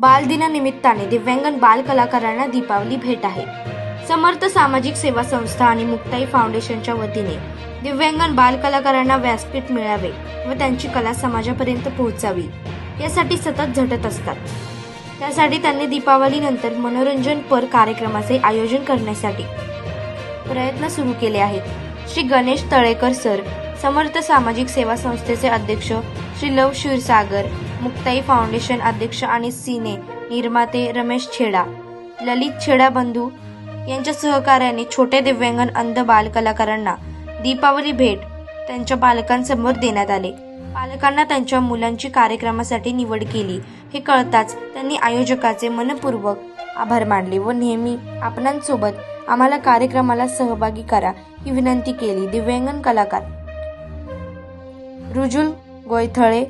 बालदिनानिमित्ताने दिव्यांगन बाल कलाकारांना दीपावली भेट आहे. समर्थ सामाजिक सेवा संस्था आणि मुक्ताई फाउंडेशनच्या वतीने दिव्यांगन बाल कलाकारांना व्यासपीठ मिळावे व त्यांची कला समाजापर्यंत पोहोचावी यासाठी सतत झटत असतात. त्यासाठी त्यांनी दीपावलीनंतर मनोरंजनपर कार्यक्रमाचे आयोजन करण्यासाठी प्रयत्न सुरू केले आहेत. श्री गणेश तळेकर सर समर्थ सामाजिक सेवा संस्थेचे अध्यक्ष श्री लव क्षीरसागर मुक्ताई फाउंडेशन अध्यक्ष आणि सिने निर्माते रमेश छेडा ललित छेडा बंधू यांच्या सहकार्याने छोटे दिव्यांगन अंध बाल कलाकारांना दीपावली भेट त्यांच्या पालकांसमोर देण्यात आले. पालकांना त्यांच्या मुलांची कार्यक्रमासाठी निवड केली. हे कळताच त्यांनी आयोजकाचे मनपूर्वक आभार मानले व नेहमी आपणांसोबत आम्हाला कार्यक्रमाला सहभागी करा ही विनंती केली. दिव्यांगन कलाकार रुजुल गोयथळे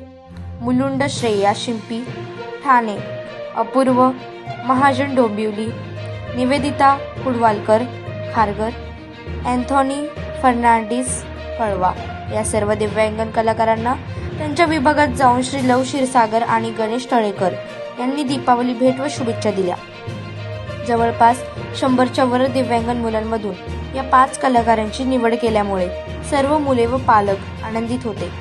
मुलुंड श्रेया शिंपी ठाणे अपूर्व महाजन डोंबिवली निवेदिता कुडवालकर खारगर अँथॉनी फर्नांडिस कळवा या सर्व दिव्यांगन कलाकारांना त्यांच्या विभागात जाऊन श्री लव क्षीरसागर आणि गणेश तळेकर यांनी दीपावली भेट व शुभेच्छा दिल्या. जवळपास शंभरच्या वर दिव्यांगन मुलांमधून या पाच कलाकारांची निवड केल्यामुळे सर्व मुले व पालक आनंदित होते.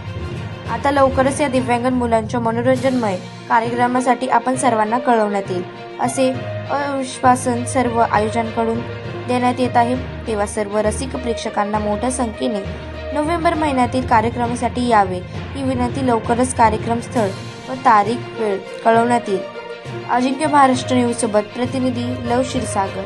आता लवकरच या दिव्यांगन मुलांच्या मनोरंजनमय कार्यक्रमासाठी आपण सर्वांना कळवण्यात येईल असे अविश्वासन सर्व आयोजनकडून देण्यात येत आहे. तेव्हा सर्व रसिक प्रेक्षकांना मोठ्या संख्येने नोव्हेंबर महिन्यातील कार्यक्रमासाठी यावे ही विनंती लवकरच कार्यक्रम स्थळ व तारीख वेळ कळवण्यात येईल. अजिंक्य महाराष्ट्र न्यूज सोबत प्रतिनिधी लव क्षीरसागर.